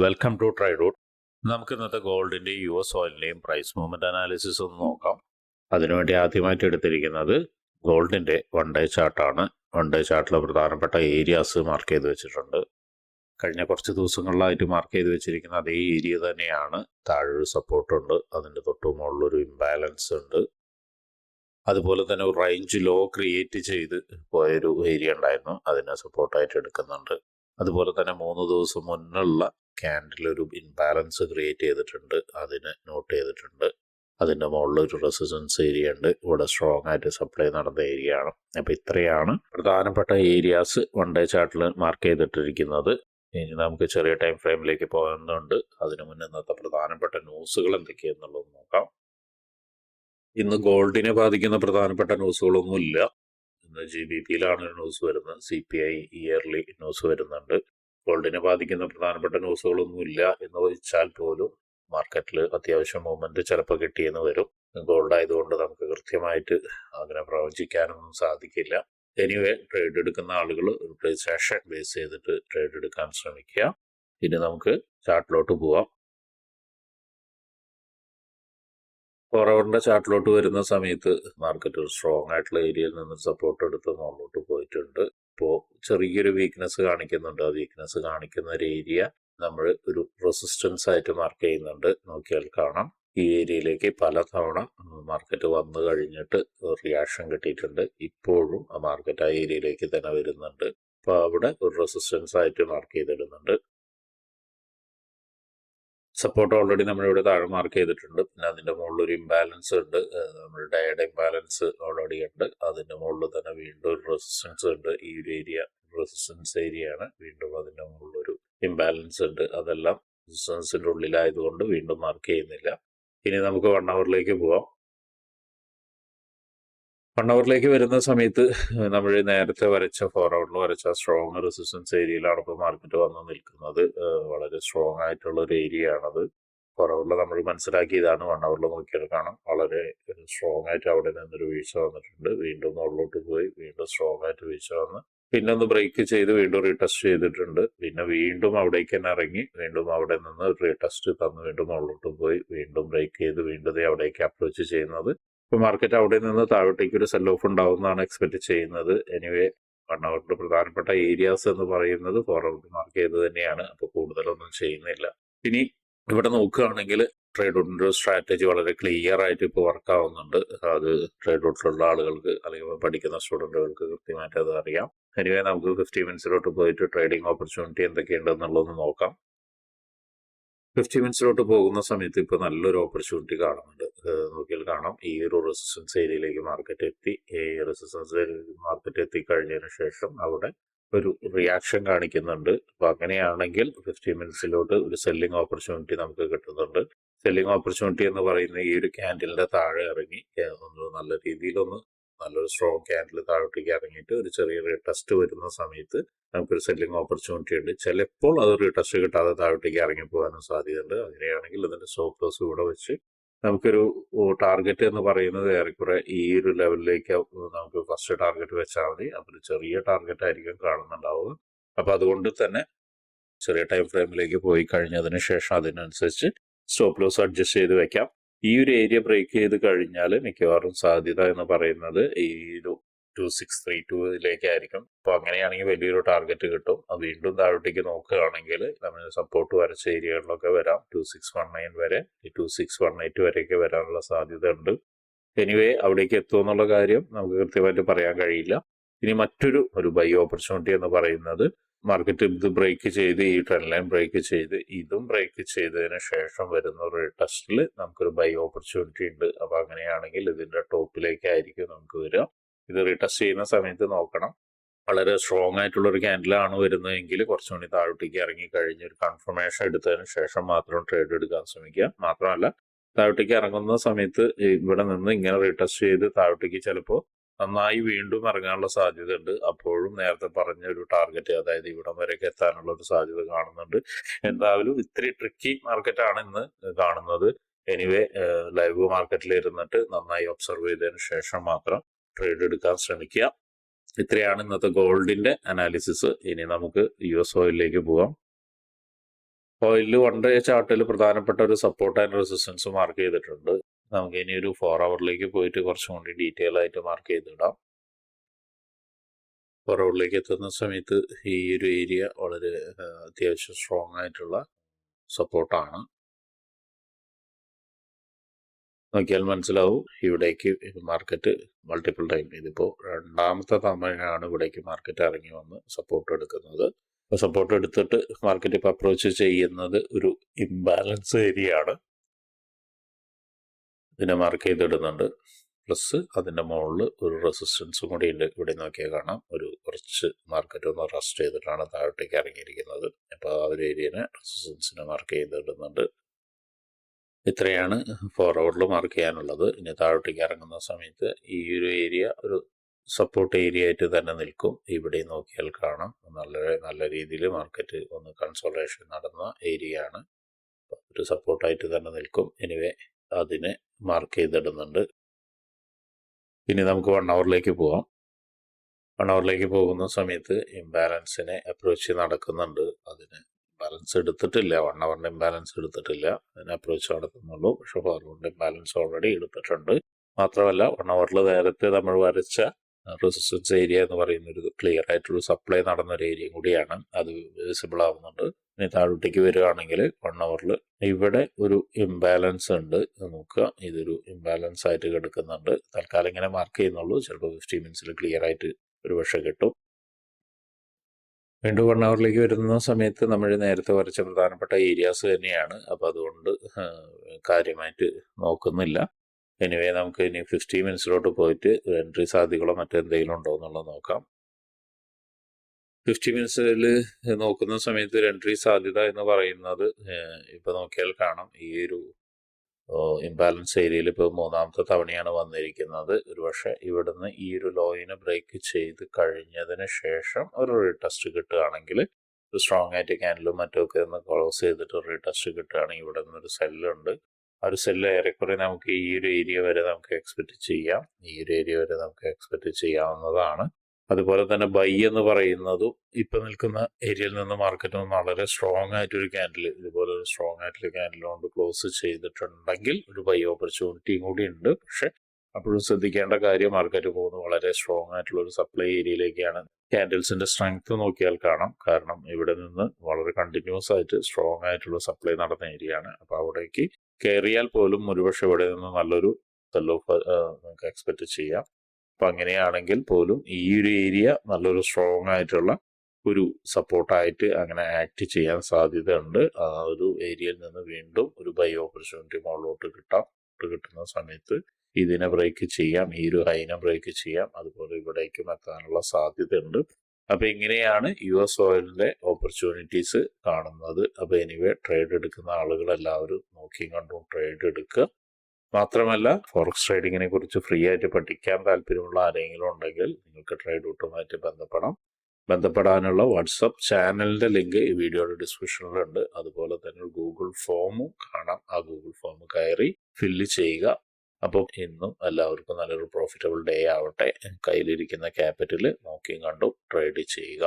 Welcome to Tridot നമുക്ക് ഇന്നത്തെ ഗോൾഡിന്റെ യു എസ് ഓയിലിന്റെയും പ്രൈസ് മൂവ്മെന്റ് അനാലിസിസ് ഒന്ന് നോക്കാം. അതിനുവേണ്ടി ആദ്യമായിട്ട് എടുത്തിരിക്കുന്നത് ഗോൾഡിന്റെ വൺ ഡേ ചാർട്ടാണ് വൺ ഡേ ചാർട്ടിലെ പ്രധാനപ്പെട്ട ഏരിയാസ് മാർക്ക് ചെയ്ത് വെച്ചിട്ടുണ്ട്. കഴിഞ്ഞ കുറച്ച് ദിവസങ്ങളിലായിട്ട് മാർക്ക് ചെയ്ത് വെച്ചിരിക്കുന്ന അതേ ഏരിയ തന്നെയാണ്. താഴെ സപ്പോർട്ടുണ്ട് അതിന്റെ തൊട്ട് ഇംബാലൻസ് ഉണ്ട്. അതുപോലെ തന്നെ ഒരു റേഞ്ച് ലോ ക്രിയേറ്റ് ചെയ്ത് പോയൊരു ഏരിയ ഉണ്ടായിരുന്നു. അതിനെ സപ്പോർട്ടായിട്ട് എടുക്കുന്നുണ്ട്. അതുപോലെ തന്നെ മൂന്ന് ദിവസം മുന്നുള്ള ക്യാൻഡിൽ ഒരു ഇൻബാലൻസ് ക്രിയേറ്റ് ചെയ്തിട്ടുണ്ട് അതിന് നോട്ട് ചെയ്തിട്ടുണ്ട്. അതിന്റെ മുകളിൽ ഒരു റെസിസ്റ്റൻസ് ഏരിയ ഉണ്ട്. ഇവിടെ സ്ട്രോങ് ആയിട്ട് സപ്ലൈ നടന്ന ഏരിയ ആണ്. അപ്പോൾ ഇത്രയാണ് പ്രധാനപ്പെട്ട ഏരിയാസ് വൺ ഡേ ചാർട്ടിൽ മാർക്ക് ചെയ്തിട്ടിരിക്കുന്നത്. ഇനി നമുക്ക് ചെറിയ ടൈം ഫ്രെയിമിലേക്ക് പോകുന്നുണ്ട് അതിനു മുന്നേ ഇന്നത്തെ പ്രധാനപ്പെട്ട ന്യൂസുകൾ എന്തൊക്കെയാണെന്നുള്ളത് നോക്കാം. ഇന്ന് ഗോൾഡിനെ ബാധിക്കുന്ന പ്രധാനപ്പെട്ട ന്യൂസുകളൊന്നുമില്ല ഇന്ന് ജി ബി പിയിലാണ് ന്യൂസ് വരുന്നത്. C P I yearly news വരുന്നുണ്ട്. ഗോൾഡിനെ ബാധിക്കുന്ന പ്രധാനപ്പെട്ട ന്യൂസുകളൊന്നുമില്ല എന്ന് വെച്ചാൽ പോലും മാർക്കറ്റിൽ അത്യാവശ്യം മൂവ്മെന്റ് ചിലപ്പോൾ കിട്ടിയെന്ന് വരും. ഗോൾഡ് ആയതുകൊണ്ട് നമുക്ക് കൃത്യമായിട്ട് അങ്ങനെ പ്രവചിക്കാനൊന്നും സാധിക്കില്ല. എനിവേ ട്രേഡ് എടുക്കുന്ന ആളുകൾ റിപ്ലേസേഷൻ ബേസ് ചെയ്തിട്ട് ട്രേഡ് എടുക്കാൻ ശ്രമിക്കുക. ഇനി നമുക്ക് ചാർട്ടിലോട്ട് പോവാം. ഫോറവറിന്റെ ചാർട്ടിലോട്ട് വരുന്ന സമയത്ത് മാർക്കറ്റ് ഒരു സ്ട്രോങ് ആയിട്ടുള്ള ഏരിയയിൽ നിന്ന് സപ്പോർട്ട് എടുത്ത് മുകളിലോട്ട് പോയിട്ടുണ്ട്. ഇപ്പോൾ ചെറിയൊരു വീക്ക്നെസ് കാണിക്കുന്നുണ്ട്. ആ വീക്ക്നെസ് കാണിക്കുന്ന ഒരു ഏരിയ നമ്മൾ ഒരു റെസിസ്റ്റൻസ് ആയിട്ട് മാർക്ക് ചെയ്യുന്നുണ്ട്. നോക്കിയാൽ കാണാം. ഈ ഏരിയയിലേക്ക് പലതവണ മാർക്കറ്റ് വന്നു കഴിഞ്ഞിട്ട് റിയാക്ഷൻ കിട്ടിയിട്ടുണ്ട്. ഇപ്പോഴും ആ മാർക്കറ്റ് ആ ഏരിയയിലേക്ക് തന്നെ വരുന്നുണ്ട്. അപ്പോൾ അവിടെ ഒരു റെസിസ്റ്റൻസ് ആയിട്ട് മാർക്ക് ചെയ്തിടുന്നുണ്ട്. സപ്പോർട്ട് ഓൾറെഡി നമ്മളിവിടെ താഴെ മാർക്ക് ചെയ്തിട്ടുണ്ട്. പിന്നെ അതിന്റെ മുകളിൽ ഒരു ഇംബാലൻസ് ഉണ്ട്. നമ്മുടെ ഡയഡ് ഇംബാലൻസ് ഓൾറെഡി ഉണ്ട്. അതിന്റെ മുകളിൽ തന്നെ വീണ്ടും ഒരു റെസിസ്റ്റൻസ് ഉണ്ട്. ഈ ഒരു ഏരിയ റെസിസ്റ്റൻസ് ഏരിയ ആണ്. വീണ്ടും അതിന്റെ മുകളിൽ ഒരു ഇംബാലൻസ് ഉണ്ട്. അതെല്ലാം റെസിസ്റ്റൻസിന്റെ ഉള്ളിലായതുകൊണ്ട് വീണ്ടും മാർക്ക് ചെയ്യുന്നില്ല. ഇനി നമുക്ക് വൺ അവറിലേക്ക് പോവാം. അവറിലേക്ക് വരുന്ന സമയത്ത് നമ്മൾ നേരത്തെ വരച്ച അവറിൽ വരച്ച സ്ട്രോങ് റെസിസ്റ്റൻസ് ഏരിയയിലാണ് ഇപ്പോൾ മാർക്കറ്റ് വന്ന് നിൽക്കുന്നത്. വളരെ സ്ട്രോങ് ആയിട്ടുള്ള ഒരു ഏരിയ ആണത്. അവറിൽ നമ്മൾ മനസ്സിലാക്കിയതാണ് വൺ അവറിൽ നോക്കിയാൽ കാണാം. വളരെ സ്ട്രോങ് ആയിട്ട് അവിടെ നിന്നൊരു വീഴ്ച വന്നിട്ടുണ്ട്. വീണ്ടും മുകളിലോട്ട് പോയി വീണ്ടും സ്ട്രോങ് ആയിട്ട് വീഴ്ച വന്ന്. പിന്നെ ഒന്ന് ബ്രേക്ക് ചെയ്ത് വീണ്ടും റീടെസ്റ്റ് ചെയ്തിട്ടുണ്ട്. പിന്നെ വീണ്ടും അവിടേക്ക് തന്നെ ഇറങ്ങി വീണ്ടും അവിടെ നിന്ന് റീടെസ്റ്റ് തന്ന് വീണ്ടും മുകളിലോട്ട് പോയി വീണ്ടും ബ്രേക്ക് ചെയ്ത് വീണ്ടും അവിടേക്ക് അപ്രോച്ച് ചെയ്യുന്നത്. ഇപ്പൊ മാർക്കറ്റ് അവിടെ നിന്ന് താഴോട്ടേക്ക് ഒരു സെൽ ഓഫ് ഉണ്ടാവുന്നതാണ് എക്സ്പെക്ട് ചെയ്യുന്നത്. എനിവേ വൺ അവറിന്റെ പ്രധാനപ്പെട്ട ഏരിയാസ് എന്ന് പറയുന്നത് ഫോർവേഡ് മാർക്ക് ചെയ്ത് തന്നെയാണ്. അപ്പോൾ കൂടുതലൊന്നും ചെയ്യുന്നില്ല. ഇനി ഇവിടെ നോക്കുകയാണെങ്കിൽ ട്രേഡ് ഔട്ടിന്റെ ഒരു സ്ട്രാറ്റജി വളരെ ക്ലിയർ ആയിട്ട് ഇപ്പോൾ വർക്ക് ആവുന്നുണ്ട്. അത് ട്രേഡ് ഔട്ടിലുള്ള ആളുകൾക്ക് അല്ലെങ്കിൽ പഠിക്കുന്ന സ്റ്റുഡന്റുകൾക്ക് കൃത്യമായിട്ട് അത് അറിയാം. എനിവേ നമുക്ക് ഫിഫ്റ്റി മിനിറ്റ്സിലോട്ട് പോയിട്ട് ട്രേഡിംഗ് ഓപ്പർച്യൂണിറ്റി എന്തൊക്കെയുണ്ടെന്നുള്ളതൊന്ന് നോക്കാം. ഫിഫ്റ്റി മിനിറ്റ്സിലോട്ട് പോകുന്ന സമയത്ത് ഇപ്പോൾ നല്ലൊരു ഓപ്പർച്യൂണിറ്റി കാണുന്നുണ്ട്. നോക്കിയാൽ കാണാം. ഈ ഒരു റെസിസ്റ്റൻസ് ഏരിയയിലേക്ക് മാർക്കറ്റ് എത്തി. ഈ റെസിസ്റ്റൻസ് മാർക്കറ്റ് എത്തി കഴിഞ്ഞതിന് ശേഷം അവിടെ ഒരു റിയാക്ഷൻ കാണിക്കുന്നുണ്ട്. അപ്പോൾ അങ്ങനെയാണെങ്കിൽ ഫിഫ്റ്റി മിനിറ്റ്സിലോട്ട് ഒരു സെല്ലിംഗ് ഓപ്പർച്യൂണിറ്റി നമുക്ക് കിട്ടുന്നുണ്ട്. സെല്ലിംഗ് ഓപ്പർച്യൂണിറ്റി എന്ന് പറയുന്ന ഈ ഒരു ക്യാൻഡിലിന്റെ താഴെ ഇറങ്ങി ഒന്ന് നല്ല രീതിയിലൊന്ന് നല്ലൊരു സ്ട്രോങ് ക്യാൻഡിൽ താഴോട്ടേക്ക് ഇറങ്ങിയിട്ട് ഒരു ചെറിയ റീടെസ്റ്റ് വരുന്ന സമയത്ത് നമുക്കൊരു സെല്ലിംഗ് ഓപ്പർച്യൂണിറ്റി ഉണ്ട്. ചിലപ്പോൾ അത് റീടെസ്റ്റ് കിട്ടാതെ താഴോട്ടേക്ക് ഇറങ്ങി പോകാനും സാധ്യതയുണ്ട്. അങ്ങനെയാണെങ്കിൽ അതിന്റെ സ്റ്റോപ്പ് ലോസ് ഇവിടെ വെച്ച് നമുക്കൊരു ടാർഗറ്റ് എന്ന് പറയുന്നത് ഏറെക്കുറെ ഈ ഒരു ലെവലിലേക്ക് നമുക്ക് ഫസ്റ്റ് ടാർഗറ്റ് വെച്ചാൽ മതി. അപ്പോൾ ചെറിയ ടാർഗറ്റ് ആയിരിക്കും കാണുന്നുണ്ടാവുക. അപ്പോൾ അതുകൊണ്ട് തന്നെ ചെറിയ ടൈം ഫ്രെയിമിലേക്ക് പോയി കഴിഞ്ഞതിന് ശേഷം അതിനനുസരിച്ച് സ്റ്റോപ്പ് ലോസ് അഡ്ജസ്റ്റ് ചെയ്ത് വെക്കാം. ഈ ഒരു ഏരിയ ബ്രേക്ക് ചെയ്ത് കഴിഞ്ഞാൽ മിക്കവാറും സാധ്യത എന്ന് പറയുന്നത് ഈ ടു സിക്സ് ത്രീ ടൂയിലേക്കായിരിക്കും അപ്പോൾ അങ്ങനെയാണെങ്കിൽ വലിയൊരു ടാർഗറ്റ് കിട്ടും. അത് വീണ്ടും താഴോട്ടേക്ക് നോക്കുകയാണെങ്കിൽ നമ്മൾ സപ്പോർട്ട് വരച്ച ഏരിയകളിലൊക്കെ വരാം. ടു സിക്സ് വൺ നയൻ വരെ ടു സിക്സ് വൺ എയ്റ്റ് വരെയൊക്കെ വരാനുള്ള സാധ്യത ഉണ്ട്. എനിവേ അവിടേക്ക് എത്തുമെന്നുള്ള കാര്യം നമുക്ക് കൃത്യമായിട്ട് പറയാൻ കഴിയില്ല. ഇനി മറ്റൊരു ഒരു ബൈ ഓപ്പർച്യൂണിറ്റി എന്ന് പറയുന്നത് മാർക്കറ്റ് ഇത് ബ്രേക്ക് ചെയ്ത് ഈ ട്രെൻഡ് ലൈൻ ബ്രേക്ക് ചെയ്ത് ഇതും ബ്രേക്ക് ചെയ്തതിന് ശേഷം വരുന്ന ഒരു ടെസ്റ്റിൽ നമുക്കൊരു ബൈ ഓപ്പർച്യൂണിറ്റി ഉണ്ട്. അപ്പൊ അങ്ങനെയാണെങ്കിൽ ഇതിന്റെ ടോപ്പിലേക്കായിരിക്കും നമുക്ക് വരിക. ഇത് റീടെസ്റ്റ് ചെയ്യുന്ന സമയത്ത് നോക്കണം. വളരെ സ്ട്രോങ് ആയിട്ടുള്ള ഒരു ക്യാൻഡിലാണ് വരുന്നതെങ്കിൽ കുറച്ചുകൂടി താഴോട്ടേക്ക് ഇറങ്ങി കഴിഞ്ഞ് ഒരു കൺഫർമേഷൻ എടുത്തതിന് ശേഷം മാത്രം ട്രേഡ് എടുക്കാൻ ശ്രമിക്കുക. മാത്രമല്ല താഴോട്ടേക്ക് ഇറങ്ങുന്ന സമയത്ത് ഇവിടെ നിന്ന് ഇങ്ങനെ റീടെസ്റ്റ് ചെയ്ത് താഴോട്ടേക്ക് ചിലപ്പോൾ നന്നായി വീണ്ടും ഇറങ്ങാനുള്ള സാധ്യത ഉണ്ട് അപ്പോഴും നേരത്തെ പറഞ്ഞ ഒരു ടാർഗറ്റ് അതായത് ഇവിടം വരെയൊക്കെ എത്താനുള്ള ഒരു സാധ്യത കാണുന്നുണ്ട്. എന്തായാലും ഇത്തിരി ട്രിക്കി മാർക്കറ്റാണ് ഇന്ന് കാണുന്നത്. എനിവേ ലൈവ് മാർക്കറ്റിൽ ഇരുന്നിട്ട് നന്നായി ഒബ്സർവ് ചെയ്തതിന് ശേഷം മാത്രം ട്രേഡ് എടുക്കാൻ ശ്രമിക്കുക. ഇത്രയാണ് ഇന്നത്തെ ഗോൾഡിന്റെ അനാലിസിസ് ഇനി നമുക്ക് യു എസ് ഓയിലിലേക്ക് പോകാം. ഓയിലിൽ വൺ ഡേ ചാർട്ടിൽ പ്രധാനപ്പെട്ട ഒരു സപ്പോർട്ട് ആൻഡ് റെസിസ്റ്റൻസ് മാർക്ക് ചെയ്തിട്ടുണ്ട്. നമുക്ക് ഇനി ഒരു ഫോർ അവറിലേക്ക് പോയിട്ട് കുറച്ചും കൂടി ഡീറ്റെയിൽ ആയിട്ട് മാർക്ക് ചെയ്തിടാം. ഫോർ അവറിലേക്ക് എത്തുന്ന സമയത്ത് ഈ ഒരു ഏരിയ വളരെ അത്യാവശ്യം സ്ട്രോങ് ആയിട്ടുള്ള സപ്പോർട്ടാണ് നോക്കിയാൽ മനസ്സിലാവും ഇവിടേക്ക് മാർക്കറ്റ് മൾട്ടിപ്പിൾ ടൈം ഇതിപ്പോൾ രണ്ടാമത്തെ തവണയാണ് ഇവിടേക്ക് മാർക്കറ്റ് ഇറങ്ങി വന്ന് സപ്പോർട്ട് എടുക്കുന്നത്. അപ്പോൾ സപ്പോർട്ട് എടുത്തിട്ട് മാർക്കറ്റ് ഇപ്പോൾ അപ്രോച്ച് ചെയ്യുന്നത് ഒരു ഇംബാലൻസ് ഏരിയ ആണ്. ഇതിനെ മാർക്ക് ചെയ്തിടുന്നുണ്ട്. പ്ലസ് അതിന്റെ മുകളിൽ ഒരു റെസിസ്റ്റൻസും കൂടി ഉണ്ട്. ഇവിടെ നോക്കിയാൽ കാണാം. ഒരു കുറച്ച് മാർക്കറ്റ് ഒന്ന് റെസ്റ്റ് ചെയ്തിട്ടാണ് താഴോട്ടേക്ക് ഇറങ്ങിയിരിക്കുന്നത്. അപ്പോൾ ആ ഒരു ഏരിയനെ റെസിസ്റ്റൻസിനെ മാർക്ക് ചെയ്തിടുന്നുണ്ട്. ഇത്രയാണ് ഫോർവേഡിൽ മാർക്ക് ചെയ്യാനുള്ളത്. ഇനി താഴോട്ടേക്ക് ഇറങ്ങുന്ന സമയത്ത് ഈ ഒരു ഏരിയ ഒരു സപ്പോർട്ട് ഏരിയ ആയിട്ട് തന്നെ നിൽക്കും. ഇവിടെ നോക്കിയാൽ കാണാം. നല്ല നല്ല രീതിയിൽ മാർക്കറ്റ് ഒന്ന് കൺസോളേഷൻ നടന്ന ഏരിയ ആണ്. ഒരു സപ്പോർട്ടായിട്ട് തന്നെ നിൽക്കും. എനിവേ അതിനെ മാർക്ക് ചെയ്തിടുന്നുണ്ട്. ഇനി നമുക്ക് വൺ അവറിലേക്ക് പോവാം. വൺ അവറിലേക്ക് പോകുന്ന സമയത്ത് ഇംബാലൻസിനെ അപ്രോച്ച് നടക്കുന്നുണ്ട്. അതിന് ബാലൻസ് എടുത്തിട്ടില്ല. വൺ അവറിന്റെ ഇംബാലൻസ് എടുത്തിട്ടില്ല. അതിന് അപ്രോച്ച് നടക്കുന്നുള്ളൂ പക്ഷെ ഫോർവേഡിന്റെ ഇംബാലൻസ് ഓൾറെഡി എടുത്തിട്ടുണ്ട്. മാത്രമല്ല വൺ അവറിൽ നേരത്തെ നമ്മൾ വരച്ച റെസിസ്റ്റൻസ് ഏരിയ എന്ന് പറയുന്ന ഒരു ക്ലിയർ ആയിട്ടുള്ള സപ്ലൈ നടന്ന ഒരു ഏരിയ കൂടിയാണ്. അത് വിസിബിൾ ആവുന്നുണ്ട്. ഇനി താഴോട്ടേക്ക് വരികയാണെങ്കിൽ വൺ അവറിൽ ഇവിടെ ഒരു ഇംബാലൻസ് ഉണ്ട്. നോക്കുക ഇതൊരു ഇംബാലൻസ് ആയിട്ട് കിടക്കുന്നുണ്ട്. തൽക്കാലം ഇങ്ങനെ മാർക്ക് ചെയ്യുന്നുള്ളൂ. ചിലപ്പോൾ ഫിഫ്റ്റി മിനിറ്റ്സിൽ ക്ലിയർ ആയിട്ട് ഒരു പക്ഷെ കിട്ടും. വീണ്ടും വൺ അവറിലേക്ക് വരുന്ന സമയത്ത് നമ്മൾ നേരത്തെ വരച്ച പ്രധാനപ്പെട്ട ഏരിയാസ് തന്നെയാണ്. അപ്പോൾ അതുകൊണ്ട് കാര്യമായിട്ട് നോക്കുന്നില്ല. എനിവേ നമുക്ക് ഇനി ഫിഫ്റ്റി മിനിറ്റ്സിലോട്ട് പോയിട്ട് എൻട്രി സാധ്യതകളോ മറ്റെന്തെങ്കിലും ഉണ്ടോ എന്നുള്ളത് നോക്കാം. ഫിഫ്റ്റി മിനിറ്റ്സിൽ നോക്കുന്ന സമയത്ത് ഒരു എൻട്രി സാധ്യത എന്ന് പറയുന്നത് ഇപ്പോൾ നോക്കിയാൽ കാണാം. ഈ ഒരു ഇംബാലൻസ് ഏരിയയിൽ ഇപ്പോൾ മൂന്നാമത്തെ തവണയാണ് വന്നിരിക്കുന്നത്. ഒരുപക്ഷെ ഇവിടുന്ന് ഈ ഒരു ലോയിനെ ബ്രേക്ക് ചെയ്ത് കഴിഞ്ഞതിന് ശേഷം ഒരു റീടെസ്റ്റ് കിട്ടുകയാണെങ്കിൽ ഒരു സ്ട്രോങ് ആയിട്ട് ക്യാൻഡിലും മറ്റുമൊക്കെ ഒന്ന് ക്ലോസ് ചെയ്തിട്ട് റീടെസ്റ്റ് കിട്ടുകയാണെങ്കിൽ ഇവിടെ നിന്നൊരു സെല്ലുണ്ട് ആ ഒരു സെല്ല് ഏറെക്കുറെ നമുക്ക് ഈ ഒരു ഏരിയ വരെ നമുക്ക് എക്സ്പെക്റ്റ് ചെയ്യാം. ഈ ഒരു ഏരിയ വരെ നമുക്ക് എക്സ്പെക്റ്റ് ചെയ്യാവുന്നതാണ്. അതുപോലെ തന്നെ ബൈ എന്ന് പറയുന്നതും ഇപ്പൊ നിൽക്കുന്ന ഏരിയയിൽ നിന്ന് മാർക്കറ്റ് നിന്ന് വളരെ സ്ട്രോങ് ആയിട്ടൊരു ക്യാൻഡിൽ ഇതുപോലെ ഒരു സ്ട്രോങ് ആയിട്ടുള്ള ക്യാൻഡിൽ കൊണ്ട് ക്ലോസ് ചെയ്തിട്ടുണ്ടെങ്കിൽ ഒരു ബൈ ഓപ്പർച്യൂണിറ്റിയും കൂടി ഉണ്ട്. പക്ഷെ അപ്പോഴും ശ്രദ്ധിക്കേണ്ട കാര്യം മാർക്കറ്റ് പോകുന്നത് വളരെ സ്ട്രോങ് ആയിട്ടുള്ള ഒരു സപ്ലൈ ഏരിയയിലേക്കാണ്. ക്യാൻഡിൽസിന്റെ സ്ട്രെങ്ത് നോക്കിയാൽ കാണാം. കാരണം ഇവിടെ നിന്ന് വളരെ കണ്ടിന്യൂസ് ആയിട്ട് സ്ട്രോങ് ആയിട്ടുള്ള സപ്ലൈ നടന്ന ഏരിയ ആണ്. അപ്പൊ അവിടേക്ക് കയറിയാൽ പോലും ഒരുപക്ഷെ ഇവിടെ നിന്ന് നല്ലൊരു സെൽ നമുക്ക് എക്സ്പെക്ട് ചെയ്യാം. അപ്പൊ അങ്ങനെയാണെങ്കിൽ പോലും ഈ ഒരു ഏരിയ നല്ലൊരു സ്ട്രോങ് ആയിട്ടുള്ള ഒരു സപ്പോർട്ടായിട്ട് അങ്ങനെ ആക്ട് ചെയ്യാൻ സാധ്യതയുണ്ട്. ആ ഒരു ഏരിയയിൽ നിന്ന് വീണ്ടും ഒരു ബൈ ഓപ്പർച്യൂണിറ്റി മുകളിലോട്ട് കിട്ടാം. കിട്ടുന്ന സമയത്ത് ഇതിനെ ബ്രേക്ക് ചെയ്യാം. ഈ ഒരു ഹൈനെ ബ്രേക്ക് ചെയ്യാം. അതുപോലെ ഇവിടേക്കും എത്താനുള്ള സാധ്യതയുണ്ട്. അപ്പൊ ഇങ്ങനെയാണ് യു എസ് ഓയിലിന്റെ ഓപ്പർച്യൂണിറ്റീസ് കാണുന്നത്. അപ്പൊ എനിവേ ട്രേഡ് എടുക്കുന്ന ആളുകൾ എല്ലാവരും നോക്കിയും കണ്ടും ട്രേഡ് എടുക്കുക. മാത്രമല്ല ഫോറക്സ് ട്രേഡിങ്ങിനെ കുറിച്ച് ഫ്രീ ആയിട്ട് പഠിക്കാൻ താല്പര്യമുള്ള ആരെങ്കിലും ഉണ്ടെങ്കിൽ നിങ്ങൾക്ക് ട്രേഡ് ഔട്ടുമായിട്ട് ബന്ധപ്പെടാം. ബന്ധപ്പെടാനുള്ള വാട്സപ്പ് ചാനലിന്റെ ലിങ്ക് ഈ വീഡിയോയുടെ ഡിസ്ക്രിപ്ഷനിലുണ്ട് അതുപോലെ തന്നെ ഗൂഗിൾ ഫോമും കാണാം. ആ ഗൂഗിൾ ഫോം കയറി ഫില്ല് ചെയ്യുക. അപ്പോൾ ഇന്നും എല്ലാവർക്കും നല്ലൊരു പ്രോഫിറ്റബിൾ ഡേ ആവട്ടെ. കയ്യിലിരിക്കുന്ന ക്യാപിറ്റൽ നോക്കിയും കണ്ടും ട്രേഡ് ചെയ്യുക.